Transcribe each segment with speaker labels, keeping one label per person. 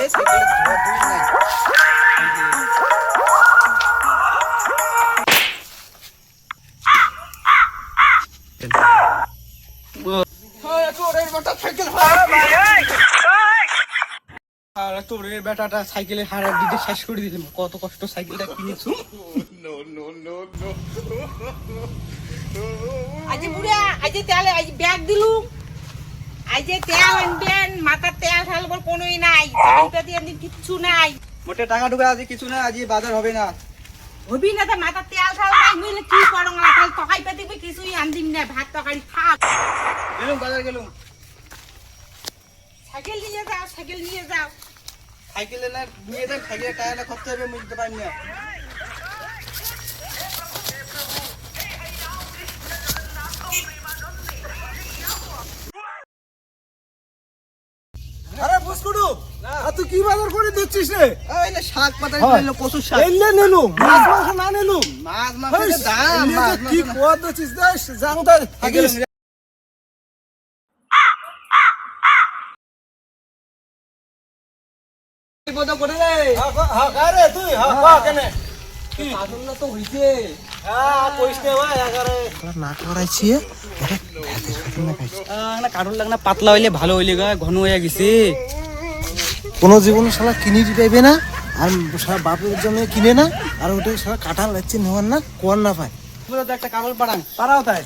Speaker 1: এ cycle ধোয়া ধুই হয়, তোর দিকে শেষ করে দিলাম কত কষ্ট সাইকেলটা কিনেছো
Speaker 2: আজি বুড়া আজি তেল আজি ব্যাগ দিলুম। আজি তেল আনবেন মাথার তেল চাইটা দিয়ে আনবেন কিচ্ছু নাই।
Speaker 1: মোটে টাকা টুকা আজ কিছু না আজ বাজার হবে না।
Speaker 2: হবি না তো মাথার তেল ঢাল নাই নইলে কি করো না তাহলে তকাই পেতে কিছুই আনদিম না ভাত তরকারি থাক।
Speaker 1: গেলুম বাজার গেলুম।
Speaker 2: সাইকেল নিয়ে যাও সাইকেল নিয়ে যাও।
Speaker 1: সাইকেলে না নিয়ে যাও সাইকেলে টায়ারটা খরচ হবে আমি দিতে পারি না
Speaker 3: আর তুই কি বাজার করে দিচ্ছিস রে?
Speaker 1: এই শাক পাতা নিলো কচুর শাক।
Speaker 3: এলে নেলু মাছ মাংস না নেলু
Speaker 1: মাছ মাছের দাম
Speaker 3: এলে
Speaker 1: মাছ
Speaker 3: যে কি কোয়া দিচ্ছিস দেশ জানতে থাকিস
Speaker 1: বিপদ করে রে?
Speaker 3: আরে তুই হা হা কেনে
Speaker 1: আদল তো হইছে।
Speaker 3: হ্যাঁ
Speaker 1: কারণ না পাতলা হইলে ভালো হইলে গা ঘন হয়ে গেছে।
Speaker 3: কোনো জীবনে শালা কিনে দিতে না আর সারা বাপের জন্য কিনে না আর ওটা সারা কাঁঠাল লাগছে নেওয়ার না কোয়ার না পায়
Speaker 1: তো একটা কাগজ পাড়াং
Speaker 3: পারাও তাই।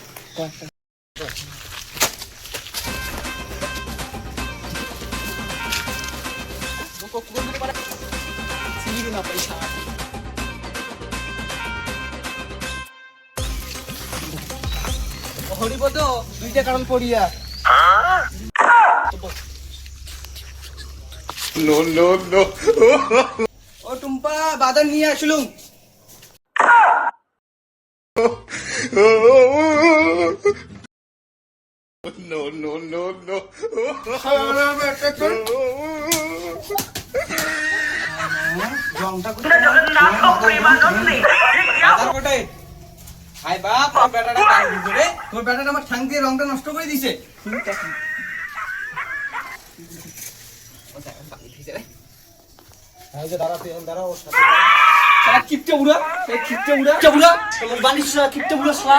Speaker 1: হরিপদ দুইটা কারণ পড়িয়া ও টুম্পা বাজার নিয়ে আসলুম জংটা কোথায়? বাজার কোথায়? হাই বাপ, তোর বেটাটা কান দিছে রে। তোর বেটাটা আমার ঠাং দিয়ে রংটা নষ্ট করে দিছে
Speaker 3: এই যে দাঁড়া তুই এখন দাঁড়া ওর সাথে।
Speaker 1: সারা কিপটে উড়া সেই কিপটে উড়া। কিপটে উড়া? বানিস কিপটে উড়া সারা